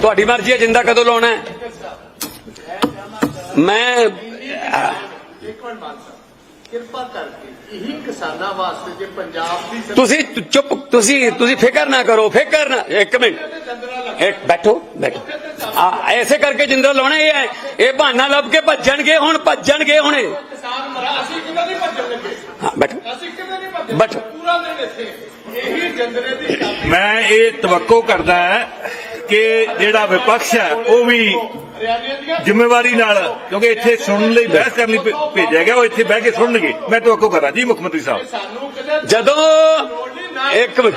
ਤੁਹਾਡੀ ਮਰਜ਼ੀ ਹੈ ਜਿੰਦਾ ਕਦੋਂ ਲਾਉਣਾ ਹੈ। ਮੈਂ ਇੱਕ ਮਿੰਟ ਮਾਨ ਸਾਹਿਬ ਕਿਰਪਾ ਕਰਕੇ ਇਹੀ ਕਿਸਾਨਾਂ ਵਾਸਤੇ ਜੇ ਪੰਜਾਬ ਦੀ ਤੁਸੀਂ ਚੁੱਪ ਤੁਸੀਂ ਤੁਸੀਂ ਫਿਕਰ ਨਾ ਕਰੋ ਫਿਕਰ ਨਾ ਇੱਕ ਮਿੰਟ। ਇੱਕ ਬੈਠੋ ਬੈਠੋ। ਆ ਐਸੇ ਕਰਕੇ ਜਿੰਦਾ ਲਾਉਣਾ ਇਹ ਹੈ। ਇਹ ਬਹਾਨਾ ਲੱਭ ਕੇ ਭੱਜਣਗੇ ਹੁਣ ਭੱਜਣਗੇ ਹੁਣ ਇਹ। ਕਿਸਾਨ ਮਰਾ ਅਸੀਂ ਕਿਵੇਂ ਨਹੀਂ ਭੱਜਣ ਲੱਗੇ ਹਾਂ ਬੈਠੋ। ਅਸੀਂ ਕਿਵੇਂ ਨਹੀਂ ਭੱਜਣ ਬੈਠੋ। ਪੂਰਾ ਦਿਨ ਇੱਥੇ। ਇਹੀ ਜੰਦਰੇ ਦੀ ਚਾਬੀ ਮੈਂ ਇਹ ਤਵੱਕੋ ਕਰਦਾ ਹੈ ਕਿ ਜਿਹੜਾ ਵਿਪਕਸ਼ ਹੈ ਉਹ ਵੀ ਜ਼ਿੰਮੇਵਾਰੀ ਨਾਲ ਕਿਉਂਕਿ ਇੱਥੇ ਸੁਣਨ ਲਈ ਬਹਿਸ ਕਰਨ ਲਈ ਭੇਜਿਆ ਗਿਆ ਉਹ ਇੱਥੇ ਬਹਿ ਕੇ ਸੁਣਨਗੇ। ਮੈਂ ਤਵੱਕੋ ਕਰਾਂ ਜੀ ਮੁੱਖ ਮੰਤਰੀ ਸਾਹਿਬ। ਜਦੋਂ ਇੱਕ ਮਿੰਟ।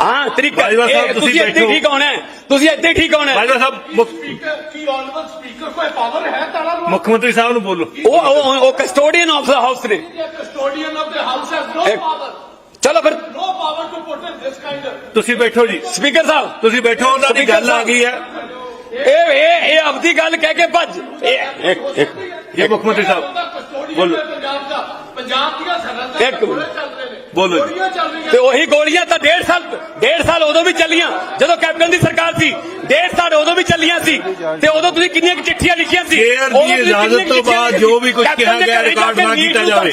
ਹਾਂ ਤਰੀਕਾ ਬਾਜਵਾ ਸਾਹਿਬ, ਤੁਸੀਂ ਤੁਸੀਂ ਇੱਥੇ। ਠੀਕ ਹੋਣਾ ਤੁਸੀਂ ਇੱਥੇ ਠੀਕ ਹੋਣਾ ਬਾਜਵਾ ਸਾਹਿਬ ਕੀ ਆਨਵਰ ਸਪੀਕਰ ਕੋਈ ਪਾਵਰ ਹੈ ਤਾਲਾ ਮੁੱਖ ਮੰਤਰੀ ਸਾਹਿਬ ਨੂੰ ਬੋਲੋ। ਉਹ ਉਹ- ਕਸਟੋਡੀਅਨ ਆਫ ਦਾ ਹਾਊਸ ਨੇ custodian of the house has no. Power ਚਲੋ ਫਿਰ no power to put in this kind ਤੁਸੀਂ ਬੈਠੋ ਜੀ। ਸਪੀਕਰ ਸਾਹਿਬ। ਤੁਸੀਂ ਬੈਠੋ ਉਹਨਾਂ ਦੀ ਗੱਲ ਆ ਗਈ ਹੈ। ਇਹ ਇਹ ਇਹ ਆਪਦੀ ਗੱਲ ਕਹਿ ਕੇ ਭੱਜ। ਇਹ ਮੁੱਖ ਮੰਤਰੀ ਸਾਹਿਬ। ਬੋਲੋ। ਪੰਜਾਬ ਦਾ ਦੀਆਂ ਸਰਹੱਦਾਂ ਇੱਕ ਬੋਲੋ ਤੇ ਉਹੀ ਗੋਲੀਆਂ ਤਾਂ ਡੇਢ ਸਾਲ ਡੇਢ ਸਾਲ ਉਦੋਂ ਵੀ ਚੱਲੀਆਂ ਜਦੋਂ ਕੈਪਟਨ ਦੀ ਸਰਕਾਰ ਸੀ। ਡੇਢ ਸਾਲ ਉਦੋਂ ਵੀ ਚੱਲੀਆਂ ਸੀ। ਤੇ ਉਦੋਂ ਤੁਸੀਂ ਕਿੰਨੀਆਂ ਕੁ ਚਿੱਠੀਆਂ ਲਿਖੀਆਂ ਸੀ? ਦੀ ਉਦੋਂ ਇਜਾਜ਼ਤ ਤੋਂ ਬਾਅਦ ਜੋ ਵੀ ਕੈਪਟਨ ਕਿਹਾ ਗਿਆ ਰਿਕਾਰਡ ਨਾ ਕੀਤਾ ਜਾਵੇ।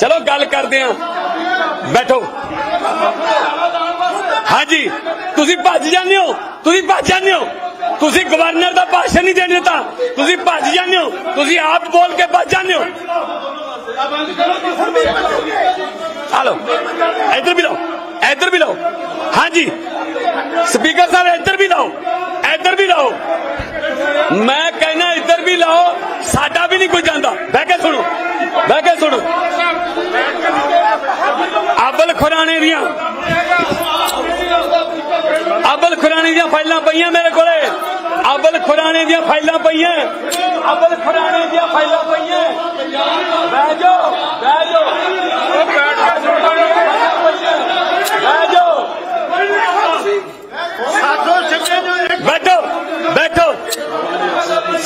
ਚਲੋ ਗੱਲ ਕਰਦੇ ਆਂ ਬੈਠੋ। ਹਾਂਜੀ, ਤੁਸੀਂ ਭੱਜ ਜਾਂਦੇ ਹੋ। ਤੁਸੀਂ ਭੱਜ ਜਾਂਦੇ ਹੋ। ਤੁਸੀਂ ਗਵਰਨਰ ਦਾ ਭਾਸ਼ਣ ਨਹੀਂ ਦੇਣ ਦਿੱਤਾ। ਤੁਸੀਂ ਭੱਜ ਜਾਂਦੇ ਹੋ। ਤੁਸੀਂ ਆਪ ਬੋਲ ਕੇ ਭੱਜ ਜਾਂਦੇ ਹੋ। ਹਲੋ, ਇੱਧਰ ਵੀ ਲਓ, ਇੱਧਰ ਵੀ ਲਓ। ਹਾਂਜੀ ਸਪੀਕਰ ਸਾਹਿਬ, ਇੱਧਰ ਵੀ ਲਓ, ਇੱਧਰ ਵੀ ਲਾਓ। ਮੈਂ ਕਹਿੰਦਾ, ਇੱਧਰ ਵੀ ਲਾਓ, ਸਾਡਾ ਵੀ ਨਹੀਂ ਕੋਈ ਜਾਂਦਾ। ਬਹਿ ਕੇ ਸੁਣੋ, ਬਹਿ ਕੇ ਸੁਣੋ। ਅਬਲ ਖੁਰਾਣੇ ਦੀਆਂ ਅਬਲ ਖੁਰਾਣੇ ਦੀਆਂ ਫਾਈਲਾਂ ਪਈਆਂ ਮੇਰੇ ਕੋਲੇ। ਅਬਲ ਖੁਰਾਣੇ ਦੀਆਂ ਫਾਈਲਾਂ ਪਈਆਂ। ਅਬਲ ਖੁਰਾਣੇ ਦੀਆਂ ਫਾਈਲਾਂ ਪਈਆਂ। ਬਹਿ ਜਾਓ ਬਹਿ ਜਾਓ। ਉਹ ਬੈਠ ਕੇ ਸੁਣੋ ਬਹਿ ਜਾਓ ਬੈਠੋ ਬੈਠੋ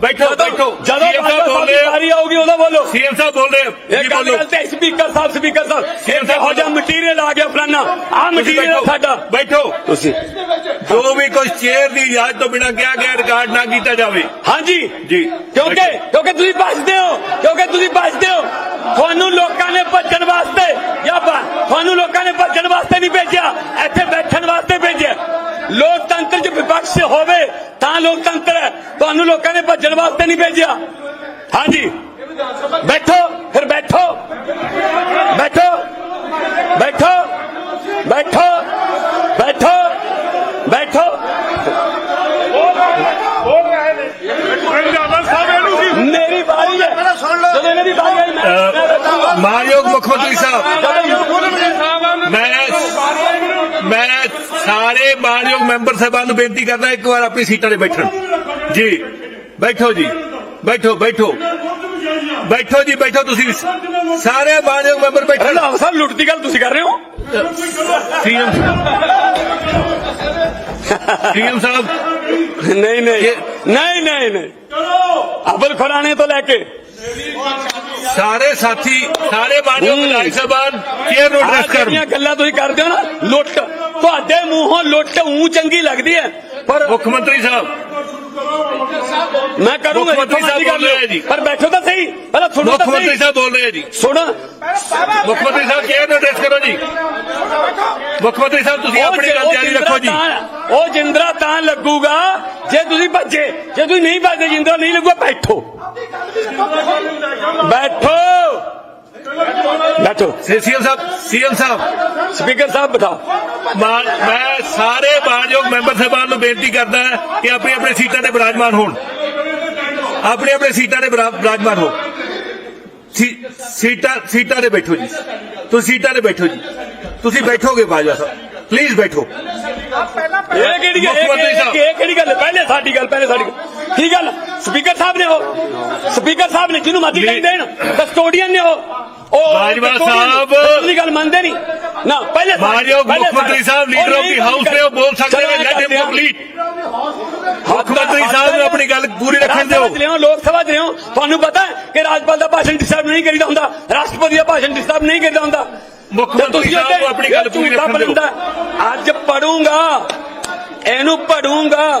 ਬੈਠੋ ਬੈਠੋ। ਜਦੋਂ ਸੀਐਮ ਸਾਹਿਬ ਦੀ ਵਾਰੀ ਆਊਗੀ ਉਦੋਂ ਬੋਲੋ। ਸੀਐਮ ਸਾਹਿਬ ਬੋਲ ਰਹੇ ਇਹ ਜੀ ਗੱਲ ਤੇ ਸਪੀਕਰ ਸਾਹਿਬ ਸਪੀਕਰ ਸਾਹਿਬ। ਸਾਹਿਬ ਇਹੋ ਜਿਹਾ ਮਟੀਰੀਅਲ ਆ ਗਿਆ ਫਲਾਨਾ। ਆ ਮਟੀਰੀਅਲ ਸਾਡਾ। ਬੈਠੋ। ਤੁਸੀਂ ਜੋ ਵੀ ਕੁਝ ਚੇਅਰ ਦੀ ਇਜਾਜ਼ਤ ਤੋਂ ਬਿਨਾਂ ਕਿਹਾ ਗਿਆ ਰਿਕਾਰਡ ਨਾ ਕੀਤਾ ਜਾਵੇ। ਹਾਂਜੀ। ਜੀ। ਕਿਉਂਕਿ ਕਿਉਂਕਿ ਤੁਸੀਂ ਭੱਜਦੇ ਹੋ। ਕਿਉਂਕਿ ਤੁਸੀਂ ਭੱਜਦੇ ਹੋ। ਤੁਹਾਨੂੰ ਲੋਕਾਂ ਨੇ ਭੱਜਣ ਵਾਸਤੇ ਜਾਂ ਬ- ਤੁਹਾਨੂੰ ਲੋਕਾਂ ਨੇ ਭੱਜਣ ਵਾਸਤੇ ਨਹੀਂ ਭੇਜਿਆ। ਇੱਥੇ ਬੈਠਣ ਵਾਸਤੇ ਭੇਜਿਆ। ਲੋਕਤੰਤਰ 'ਚ ਵਿਪਕਸ਼ ਹੋਵੇ ਤਾਂ ਲੋਕਤੰਤਰ ਹੈ। ਤੁਹਾਨੂੰ ਲੋਕਾਂ ਨੇ ਭੱਜਣ ਵਾਸਤੇ ਨਹੀਂ ਭੇਜਿਆ। ਹਾਂਜੀ। ਬੈਠੋ। ਫਿਰ ਬੈਠੋ। ਬੈਠੋ। ਬੈਠੋ। ਸਾਰੇ ਮਾਨਯੋਗ ਮੈਂਬਰ ਸਾਹਿਬਾਨ ਨੂੰ ਬੇਨਤੀ ਕਰਦਾ ਇੱਕ ਵਾਰ ਆਪਣੀ ਸੀਟਾਂ ਤੇ ਬੈਠਣ। ਜੀ ਬੈਠੋ ਜੀ ਬੈਠੋ ਬੈਠੋ। ਬੈਠੋ ਜੀ ਬੈਠੋ ਤੁਸੀਂ ਸਾਰੇ ਮਾਨਯੋਗ ਮੈਂਬਰ ਬੈਠੋ ਰੰਧਾਵਾ ਸਾਹਿਬ ਲੁੱਟ ਦੀ ਗੱਲ ਤੁਸੀਂ ਕਰ ਰਹੇ ਹੋ? CM CM sahib. ਨਹੀਂ ਨਹੀਂ। ਨਹੀਂ ਨਹੀਂ ਨਹੀਂ। ਅਬਲ ਖੁਰਾਣੇ ਤੋਂ ਲੈ ਕੇ। ਸਾਰੇ ਸਾਥੀ ਸਾਰੇ ਮਾਨਯੋਗ। ਵਿਧਾਇਕ ਸਾਹਿਬਾਨ ਚੇਅਰ ਨੂੰ ਐਡਰੈਸ ਕਰਨ ਜਿਹੜੀਆਂ ਗੱਲਾਂ ਤੁਸੀਂ ਕਰਦੇ ਹੋ ਨਾ ਲੁੱਟ ਤੁਹਾਡੇ ਮੂੰਹੋਂ ਲੁੱਟ ਉਂ ਚੰਗੀ ਲੱਗਦੀ ਹੈ ਪਰ ਮੁੱਖ ਮੰਤਰੀ ਸਾਹਿਬ ਮੈਂ ਕਰੂੰਗਾ ਮੁੱਖ ਮੰਤਰੀ ਸਾਹਿਬ ਬੋਲ ਰਹੇ। ਜੀ। ਪਰ ਬੈਠੋ ਤਾਂ ਸਹੀ ਪਹਿਲਾਂ ਸੁਣੋ ਮੁੱਖ ਤਾਂ ਮੰਤਰੀ ਸਹੀ। ਸਾਹਿਬ ਬੋਲ ਰਹੇ ਜੀ। ਸੁਣ। ਮੁੱਖ ਮੰਤਰੀ ਸਾਹਿਬ ਚੇਅਰ ਨੂੰ ਐਡਰੈਸ ਕਰੋ ਜੀ? ਮੁੱਖ ਮੰਤਰੀ ਸਾਹਿਬ ਤੁਸੀਂ ਉਹ ਆਪਣੀ ਜਿ- ਗੱਲ ਉਹ ਜਾਰੀ ਜਿੰਦਰਾ ਰੱਖੋ ਜੀ। ਤਾਂ- ਉਹ ਜਿੰਦਰਾ ਤਾਂ ਲੱਗੂਗਾ ਜੇ ਤੁਸੀਂ ਭੱਜੇ ਜੇ ਤੁਸੀਂ ਨਹੀਂ ਭੱਜਦੇ ਜਿੰਦਰਾ ਨਹੀਂ ਲੱਗੂਗਾ ਬੈਠੋ। ਬੈਠੋ। ਬੈਠੋ CM sahib CM sahib speaker sahib ਬਤਾਓ ਮਾਨ ਮੈਂ ਸਾਰੇ ਮਾਨਯੋਗ ਮੈਂਬਰ ਸਾਹਿਬਾਨ ਨੂੰ ਬੇਨਤੀ ਕਰਦਾ ਕਿ ਆਪਣੀ ਆਪਣੀ ਸੀਟਾਂ ਤੇ ਬਿਰਾਜਮਾਨ ਹੋਣ ਆਪਣੀ ਆਪਣੀ ਸੀਟਾਂ ਤੇ ਬਿਰਾ- ਬਿਰਾਜਮਾਨ ਹੋ ਸੀ- ਸੀਟਾਂ ਸੀਟਾਂ ਤੇ ਬੈਠੋ ਜੀ ਤੁਸੀਂ ਸੀਟਾਂ ਤੇ ਬੈਠੋ ਜੀ ਤੁਸੀਂ ਬੈਠੋਗੇ ਬਾਜਵਾ ਸਾਹਿਬ ਪਲੀਜ਼ ਬੈਠੋ ਇਹ ਕਿਹੜੀ ਗੱਲ ਮੁੱਖ ਮੰਤਰੀ ਇਹ- ਸਾਹਿਬ। ਇਹ ਕਿਹੜੀ ਗੱਲ ਹੈ? ਪਹਿਲੇ ਸਾਡੀ ਗੱਲ ਪਹਿਲੇ ਸਾਡੀ ਗੱਲ ਕੀ ਗੱਲ? ਸਪੀਕਰ ਸਾਹਿਬ ਨੇ ਉਹ? ਸਪੀਕਰ ਸਾਹਿਬ ਨੇ ਜਿਹਨੂੰ ਮਰਜ਼ੀ। ਕਹਿ ਦੇਣ ਕਸਟੋਡੀਅਨ ਨੇ ਉਹ? ਉਹ ਬਾਜਵਾ ਸਾਹਿਬ। ਦੀ ਗੱਲ ਮੰਨਦੇ ਨਹੀਂ। ਨਾ ਪਹਿਲੇ ਮਾਨਯੋਗ ਮੁੱਖ ਮੰਤਰੀ ਸਾਹਿਬ ਲੀਡਰ ਆਫ ਦੀ ਹਾਊਸ ਨੇ ਉਹ ਬੋਲ ਸਕਦੇ ਨੇ ਲੈਟ ਹਿਮ ਹਾਂ। ਕੰਪਲੀਟ ਮੁੱਖ ਮੰਤਰੀ ਸਾਹਿਬ ਨੂੰ ਆਪਣੀ ਗੱਲ ਪੂਰੀ ਰੱਖਣ ਦਿਓ। ਲੋਕ ਸਭਾ ਚ ਲਿਆਓ ਤੁਹਾਨੂੰ ਪਤਾ ਹੈ ਕਿ ਰਾਜਪਾਲ ਦਾ ਭਾਸ਼ਣ ਡਿਸਟਰਬ ਨਹੀਂ ਕਰੀਦਾ ਹੁੰਦਾ। ਰਾਸ਼ਟਰਪਤੀ ਦਾ ਭਾਸ਼ਣ ਡਿਸਟਰਬ ਨਹੀਂ ਕਰੀਦਾ ਹੁੰਦਾ। ਮੁੱਖ ਮੰਤਰੀ ਸਾਹਿਬ ਨੂੰ ਆਪਣੀ ਗੱਲ ਪੂਰੀ ਰੱਖਣ ਦਿਓ। ਅੱਜ ਪੜੂੰਗਾ। ਇਹਨੂੰ ਪੜੂੰਗਾ।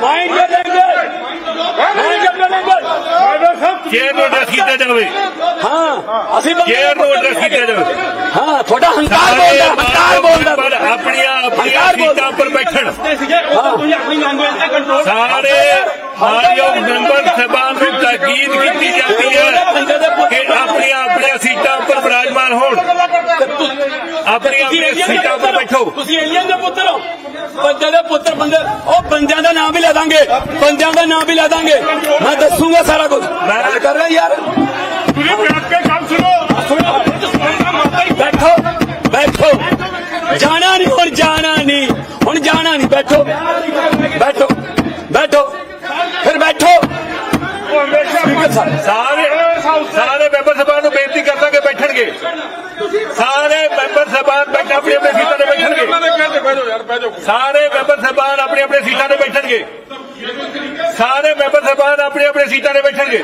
mind your language mind your language chair ਨੂੰ ਐਡਰੈਸ ਕੀਤਾ ਜਾਵੇ। ਹਾਂ ਅਸੀਂ ਚੇਅਰ ਨੂੰ ਐਡਰੈਸ ਕੀਤਾ ਜਾਵੇ। ਹਾਂ ਤੁਹਾਡਾ ਹੰਕਾਰ ਬੋਲਦਾ ਹੰਕਾਰ ਬੋਲਦਾ। ਪਰ ਆਪਣੀਆਂ ਆਪਣੀਆਂ। ਸੀਟਾਂ ਉੱਪਰ ਬੈਠਣ। ਸਾਰੇ ਮਾਨਯੋਗ ਮੈਂਬਰ ਸਾਹਿਬਾਨ ਨੂੰ ਤਾਕੀਦ ਕੀਤੀ ਜਾਂਦੀ ਹੈ ਕਿ ਆਪਣੀਆਂ ਆਪਣੀਆਂ ਸੀਟਾਂ ਉੱਪਰ ਬਿਰਾਜਮਾਨ ਹੋਣ। ਆਪਣੀਆਂ ਆਪਣੀਆਂ ਸੀਟਾਂ ਉੱਪਰ ਬੈਠੋ। ਤੁਸੀਂ ਏਲੀਅਨ ਦੇ ਪੁੱਤਰ ਹੋ ਬੰਦੇ ਦੇ ਪੁੱਤਰ ਬੰਦੇ ਉਹ ਬੰਦਿਆਂ ਦਾ ਨਾਮ ਵੀ ਲੈ ਦਾਂਗੇ। ਬੰਦਿਆਂ ਦਾ ਨਾਮ ਵੀ ਲੈ ਦਾਂਗੇ। ਮੈਂ ਦੱਸੂਗਾ ਸਾਰਾ ਕੁਝ। ਮੈਂ ਕਰ ਰਿਹਾ ਯਾਰ। ਤੁਸੀਂ ਬੈਠ ਕੇ ਗੱਲ ਸੁਣੋ। ਬੈਠੋ। ਬੈਠੋ। ਜਾਣਾ ਨਹੀਂ ਹੁਣ ਜਾਣਾ ਨਹੀਂ। ਹੁਣ ਜਾਣਾ ਨਹੀਂ। ਬੈਠੋ। ਬੈਠੋ। ਬੈਠੋ। ਫਿਰ ਬੈਠੋ। ਸਾਰੇ ਸਾਰੇ ਮੈਂਬਰ ਸਾਹਿਬਾਨ ਨੂੰ ਬੇਨਤੀ ਕਰਦਾ ਕਿ ਬੈਠਣਗੇ। ਸਾਰੇ ਮੈਂਬਰ ਸਾਹਿਬਾਨ ਬੈਠ ਆਪਣੀ ਆਪਣੀ ਸੀਟਾਂ ਤੇ ਬੈਠਣਗੇ ਸਾਰੇ ਮੈਂਬਰ ਸਾਹਿਬਾਨ ਆਪਣੀ ਆਪਣੀ ਸੀਟਾਂ ਤੇ ਬੈਠਣਗੇ ਸਾਰੇ ਮੈਂਬਰ ਸਾਹਿਬਾਨ ਆਪਣੀ ਆਪਣੀ ਸੀਟਾਂ ਤੇ ਬੈਠਣਗੇ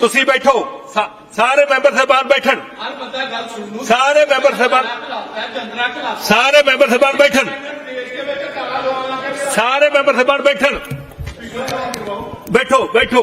ਤੁਸੀਂ ਬੈਠੋ ਸਾ- ਸਾਰੇ ਮੈਂਬਰ ਸਾਹਿਬਾਨ ਬੈਠਣ ਸਾਰੇ ਮੈਂਬਰ ਸਾਹਿਬਾਨ ਸਾਰੇ ਮੈਂਬਰ ਸਾਹਿਬਾਨ ਬੈਠਣ ਸਾਰੇ ਮੈਂਬਰ ਸਾਹਿਬਾਨ ਬੈਠਣ ਬੈਠੋ ਬੈਠੋ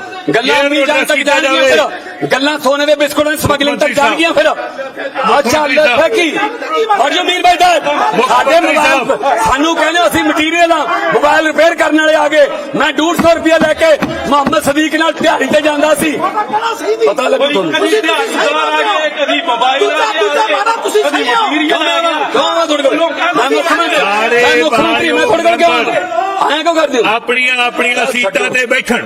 ਗੱਲਾਂ Chair ਉਮੀ ਨੂੰ ਜਾਣ ਤੱਕ ਜਾਣਗੀਆਂ। ਫਿਰ। ਗੱਲਾਂ ਸੋਨੇ ਦੇ ਬਿਸਕੁਟਾਂ ਦੀ ਸਮਗਲਿੰਗ ਤੱਕ ਜਾਣਗੀਆਂ ਫਿਰ। ਅੱਛਾ ਸਾਹਿਬ। ਫੈਕੀ ਔਰ ਜਮੀਰ ਭਾਈ ਸਾਹਿਬ ਸਾਡੇ ਮੋਬਾਈਲ। ਸਾਨੂੰ ਕਹਿੰਦੇ ਅਸੀਂ ਮਟੀਰੀਅਲ ਆ ਮੋਬਾਈਲ ਰਿਪੇਅਰ ਕਰਨ ਵਾਲੇ ਆ ਗਏ। ਮੈਂ 150 ਰੁਪਏ ਲੈ ਕੇ ਮੁਹੰਮਦ ਸਦੀਕ ਨਾਲ ਦਿਹਾੜੀ ਤੇ ਜਾਂਦਾ ਸੀ। ਪਤਾ ਲੱਗੂ ਤੁਹਾਨੂੰ? ਕਦੀ ਧਿਆਨ ਆ ਗਏ ਕਦੀ ਮੋਬਾਈਲ ਆ ਗਿਆ ਤੁਸੀਂ ਸਹੀ ਹੋ। ਆ ਤੁਹਾਡੇ ਕੋਲ ਮੈਂ ਮੁੱਖ ਮੰਤਰੀ ਸਾਰੇ ਮੈਂ ਮੁੱਖ ਮੰਤਰੀ ਮੈਂ ਤੁਹਾਡੇ ਕੋਲ ਕਿਉਂ ਆਇਆ ਕਿਉਂ ਕਰਦੇ ਹੋ? ਆਪਣੀਆਂ ਆਪਣੀਆਂ ਸੀਟਾਂ ਤੇ ਬੈਠਣ।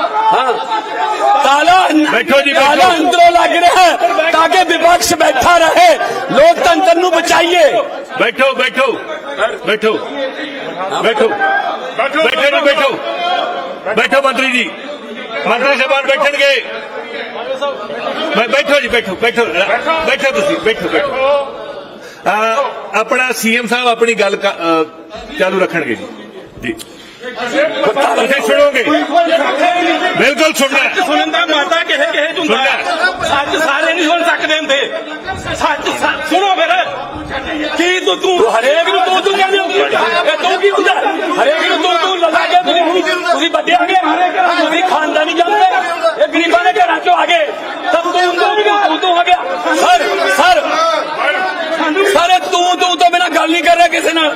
ਤਾਲਾ ਬੈਠੋ ਜੀ, ਬੈਠੋ। ਤਾਲਾ ਅੰਦਰੋਂ ਲੱਗ ਰਿਹਾ ਹੈ ਤਾਂ ਕਿ ਵਿਪਕਸ਼ ਬੈਠਾ ਰਹੇ। ਲੋਕਤੰਤਰ ਨੂੰ ਬਚਾਈਏ। ਬੈਠੋ ਬੈਠੋ। ਬੈਠੋ। ਬੈਠੋ। ਬੈਠੋ ਜੀ ਬੈਠੋ। ਬੈਠੋ ਮੰਤਰੀ ਜੀ। ਮੰਤਰੀ ਸਾਹਿਬਾਨ ਬੈਠਣਗੇ। ਬੈਠੋ ਜੀ ਬੈਠੋ ਬੈਠੋ। ਬੈਠੋ ਤੁਸੀਂ ਬੈਠੋ ਬੈਠੋ। ਆਪਣਾ ਸੀਐਮ ਸਾਹਿਬ ਆਪਣੀ ਗੱਲ ਚਾਲੂ ਰੱਖਣਗੇ ਜੀ। ਜੀ। ਤੁਸੀਂ ਸੁਣੋਗੇ? ਬਿਲਕੁਲ ਸੁਣਨਾ। ਸੁਣਨ ਦਾ ਮਾਤਾ ਕਿਸੇ ਚ ਹੁੰਦਾ। ਸੱਚ ਸਾਰੇ ਨਹੀਂ ਸੁਣ ਸਕਦੇ ਹੁੰਦੇ। ਸੱਚ ਸੁਣੋ ਫਿਰ। ਕੀ ਤੂੰ ਤੂੰ ਹਰੇਕ ਨੂੰ ਤੂੰ ਤੂੰ ਕਹਿੰਦੇ ਹੋ? ਇਹ ਤੂੰ ਕੀ ਹੁੰਦਾ? ਹਰੇਕ ਨੂੰ ਤੂੰ ਤੂੰ ਲਗਾ ਕੇ ਤੁਸੀਂ ਵੱਡੇ ਆ ਗਏ। ਤੁਸੀਂ ਖਾਨਦਾਨੀ ਜਾਂਦੇ ਇਹ ਗਰੀਬਾਂ ਦੇ ਘਰਾਂ ਚੋਂ ਆ ਗਏ। ਤਬ ਤੂੰ ਤੂੰ ਤੂੰ ਤੂੰ ਆ ਗਿਆ। ਸਰ। ਸਰ। ਸਾਰੇ ਤੂੰ ਤੂੰ ਤੋਂ ਬਿਨਾ ਗੱਲ ਨਹੀਂ ਕਰ ਰਿਹਾ ਕਿਸੇ ਨਾਲ।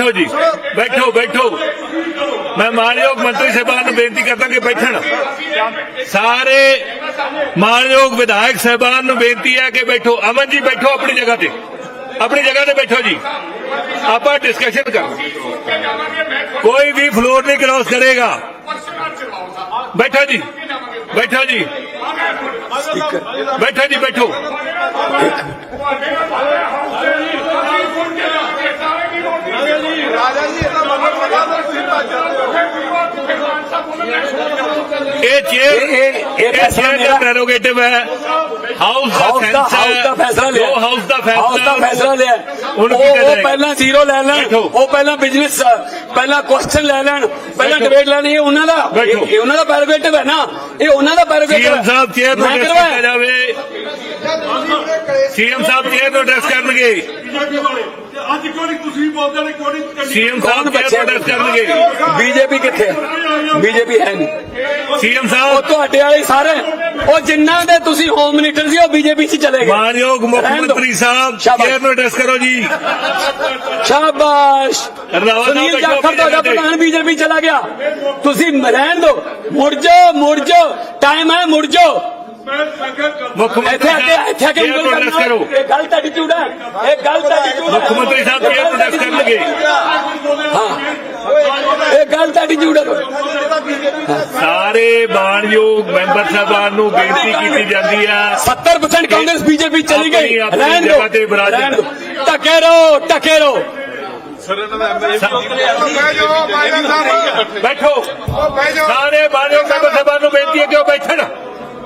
ਬੈਠੋ ਜੀ ਬੈਠੋ ਬੈਠੋ ਮੈਂ ਮਾਨਯੋਗ ਮੰਤਰੀ ਸਾਹਿਬਾਨ ਨੂੰ ਬੇਨਤੀ ਕਰਦਾ ਕਿ ਬੈਠਣ ਸਾਰੇ ਮਾਨਯੋਗ ਵਿਧਾਇਕ ਸਾਹਿਬਾਨ ਨੂੰ ਬੇਨਤੀ ਹੈ ਕਿ ਬੈਠੋ ਅਮਨ ਜੀ ਬੈਠੋ ਆਪਣੀ ਜਗ੍ਹਾ ਤੇ ਆਪਣੀ ਜਗ੍ਹਾ ਤੇ ਬੈਠੋ ਜੀ ਆਪਾਂ ਡਿਸਕਸ਼ਨ ਕਰ ਕੋਈ ਵੀ ਫਲੋਰ ਨਹੀਂ ਕ੍ਰਾਸ ਕਰੇਗਾ ਬੈਠੋ ਜੀ ਬੈਠੋ ਜੀ ਬੈਠੋ ਜੀ ਬੈਠੋ ਰਾਜਾ ਜੀ ਇਹਦਾ ਮਤਲਬ ਹੈਗਾ ਤੁਸੀਂ ਭੱਜ ਜਾਂਦੇ ਹੋ ਇਹ ਚੇਅਰ ਇਹ- ਇਹ- ਇਹ ਫੈਸਲਾ ਚੇਅਰ ਦਾ ਮੇਰਾ- ਪ੍ਰੈਰੋਗੇਟਿਵ ਹੈ। ਹਾਊਸ ਦਾ ਹਾਊਸ ਦਾ ਸੈਂਸ ਹਾਊਸ ਦਾ ਫੈਸਲਾ ਲਿਆ। ਜੋ ਹਾਊਸ ਦਾ ਹਾਊਸ ਦਾ ਫੈਸਲਾ ਫੈਸਲਾ ਲਿਆ ਉਹ ਉਹ। ਉਹ ਸੀਐਮ ਸਾਹਿਬ ਚੇਅਰ ਨੂੰ ਐਡਰੈਸ ਕਰਵਾਇਆ। ਕੀਤਾ ਜਾਵੇ ਸੀਐਮ ਸਾਹਿਬ ਚੇਅਰ ਨੂੰ ਐਡਰੈਸ ਕਰਨਗੇ। ਅੱਜ ਕਿਉਂ ਨਹੀਂ ਤੁਸੀਂ ਬੋਲਦੇ ਨੇ ਕਿਉਂ ਨਹੀਂ ਸੀਐਮ ਸਾਹਿਬ ਚੇਅਰ ਨੂੰ ਐਡਰੈਸ ਕਰਨਗੇ। ਬੀਜੇਪੀ ਕਿੱਥੇ ਬੀਜੇਪੀ ਹੈ ਨਹੀਂ। ਸੀਐਮ ਉਹ ਸਾਹਿਬ ਤੁਹਾਡੇ ਵਾਲੇ ਸਾਰੇ। ਉਹ ਜਿੰਨਾਂ ਦੇ ਤੁਸੀਂ ਹੋਮ ਮਿਨਿਸਟਰ ਸੀ ਉਹ ਬੀਜੇਪੀ 'ਚ ਚਲੇ ਗਏ। ਮਾਨਯੋਗ ਮੁੱਖ। ਮੰਤਰੀ ਸਾਹਿਬ। ਚੇਅਰ ਨੂੰ ਐਡਰੈਸ ਕਰੋ ਜੀ। ਸ਼ਾਬਾਸ਼। ਸੁਨੀਲ ਜਾਖੜ ਤੁਹਾਡਾ। ਪ੍ਰਧਾਨ ਬੀਜੇਪੀ ਚਲਾ ਗਿਆ। ਤੁਸੀਂ ਰਹਿਣ ਦਿਓ ਮੁੜ ਜਾਓ ਮੁੜ ਜਾਓ। ਟਾਈਮ ਹੈ ਮੁੜ ਜਾਓ। ਮੁੱਖ ਮੰਤਰੀ ਇੱਥੇ ਆ ਸਾਹਿਬ ਇੱਥੇ ਆ ਨੂੰ ਉਂਗਲ ਕਰਨਾ ਕਰੋ। ਇਹ ਗਲਤ ਐਟੀਟਿਊਡ ਹੈ। ਇਹ ਗਲਤ ਐਟੀਟਿਊਡ ਮੁੱਖ ਮੰਤਰੀ ਸਾਹਿਬ ਨੂੰ ਐਡਰੈਸ ਕਰਨਗੇ। ਇਹ ਗਲਤ ਐਟੀਟਿਊਡ ਹੈ। ਤੁਹਾਡਾ। ਸਾਰੇ ਮਾਨਯੋਗ ਮੈਂਬਰ ਸਾਹਿਬਾਨ ਨੂੰ ਬੇਨਤੀ ਕੀਤੀ ਜਾਂਦੀ ਹੈ 70% ਕਾਂਗਰਸ ਬੀਜੇਪੀ ਚਲੀ ਗਈ। ਰਹਿਣ ਦਿਓ। ਟਕੇ ਰਹੋ ਟਕੇ ਰਹੋ। ਬੈਠੋ। ਸਾਰੇ ਮੈਂਬਰ ਸਾਹਿਬਾਨ ਨੂੰ ਬੇਨਤੀ ਹੈ ਕਿ ਉਹ ਬੈਠਣ।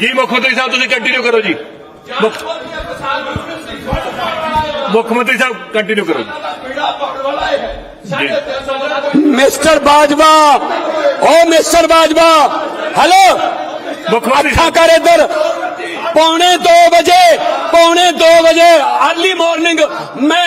ਜੀ ਮੁੱਖ ਮੰਤਰੀ ਸਾਹਿਬ ਤੁਸੀਂ ਕੰਟੀਨਿਊ ਕਰੋ ਜੀ। ਮੁੱਖ ਮੰਤਰੀ ਸਾਹਿਬ ਕੰਟੀਨਿਊ ਕਰੋ ਜੀ। ਮਿਸਟਰ ਬਾਜਵਾ ਓ ਮਿਸਟਰ ਬਾਜਵਾ ਹੈਲੋ। ਮੁੱਖ ਮੰਤਰੀ ਅੱਖਾਂ ਕਰ ਇੱਧਰ। ਪੌਣੇ 2 ਵਜੇ ਪੌਣੇ 2 ਵਜੇ ਅਰਲੀ ਮਾਰਨਿੰਗ ਮੈਂ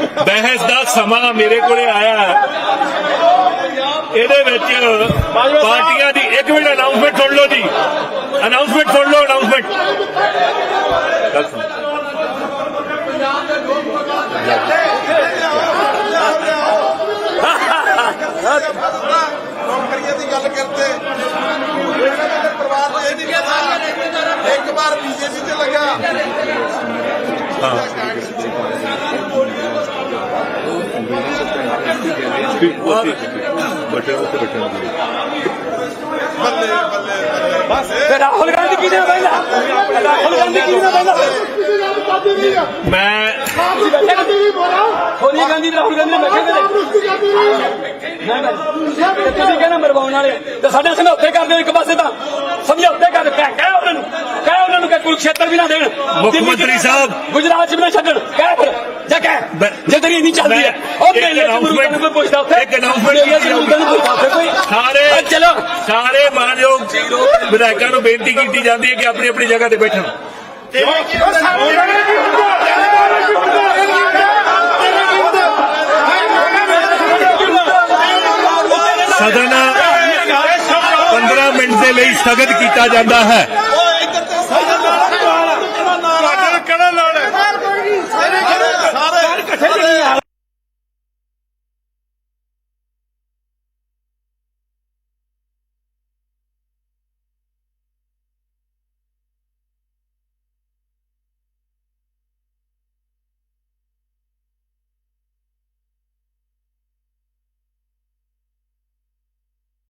ਬਹਿਸ ਦਾ ਸਮਾਂ ਮੇਰੇ ਕੋਲੇ ਆਇਆ ਇਹਦੇ ਵਿੱਚ ਪਾਰਟੀਆਂ ਦੀ ਇੱਕ ਮਿੰਟ ਅਨਾਉਂਸਮੈਂਟ ਸੁਣ ਲਓ ਜੀ। ਅਨਾਉਂਸਮੈਂਟ ਸੁਣ ਲਓ ਅਨਾਉਂਸਮੈਂਟ ਨੌਕਰੀਆਂ ਦੀ ਗੱਲ ਕਰਦੇ ਇਹਨਾਂ ਦੇ ਪਰਿਵਾਰ ਨੂੰ ਇਹ ਵਾਰ ਬੀਜੇਪੀ ਤੇ ਲੱਗਾ ਬੱਲੇ ਬੱਲੇ ਬੱਲੇ ਤੇ ਰਾਹੁਲ ਗਾਂਧੀ ਕਿਹਨੇ ਬੈਠਾ ਰਾਹੁਲ ਗਾਂਧੀ ਬੈਠਾ ਮੈਂ ਸੋਨੀਆ ਗਾਂਧੀ ਰਾਹੁਲ ਗਾਂਧੀ ਨੇ ਬੈਠੇ ਕਿਤੇ ਮੈਂ ਬੈਠ- ਤੁਸੀਂ ਕਹਿੰਦੇ ਮਰਵਾਉਣ ਵਾਲੇ ਤੇ ਸਾਡੇ ਸਮਝੌਤੇ ਕਰਦੇ ਹੋ ਇੱਕ ਪਾਸੇ ਤਾਂ। ਸਮਝੌਤੇ ਕਰ ਕਹਿ ਉਹਨਾਂ ਨੂੰ। ਉਹਨਾਂ ਨੂੰ ਕਿ ਕੁਰਕਸ਼ੇਤਰ ਵੀ ਨਾ ਦੇਣ ਮੁੱਖ ਮੰਤਰੀ ਸਾਹਿਬ। ਗੁਜਰਾਤ ਚ ਵੀ ਨਾ ਛੱਡਣ ਕਹਿ ਫਿਰ ਜਾ ਕਹਿ ਮੈਂ- ਜੇ ਤੇਰੀ ਨਹੀਂ ਚੱਲਦੀ ਹੈ ਉਹ ਮੇਲੇ ਚ ਮੁਰਗਾਂ ਨੂੰ ਕੋਈ ਪੁੱਛਦਾ ਉੱਥੇ ਇੱਕ ਨੂੰ ਕੋਈ ਸਾਰੇ ਚਲੋ ਸਾਰੇ ਮਾਨਯੋਗ ਵਿਧਾਇਕਾਂ ਨੂੰ ਬੇਨਤੀ ਕੀਤੀ ਜਾਂਦੀ ਹੈ ਕਿ ਆਪਣੀ ਆਪਣੀ ਜਗ੍ਹਾ ਤੇ ਬੈਠਣ ਸਦਨ 15 ਮਿੰਟ ਦੇ ਲਈ ਸਥਗਿਤ ਕੀਤਾ ਜਾਂਦਾ ਹੈ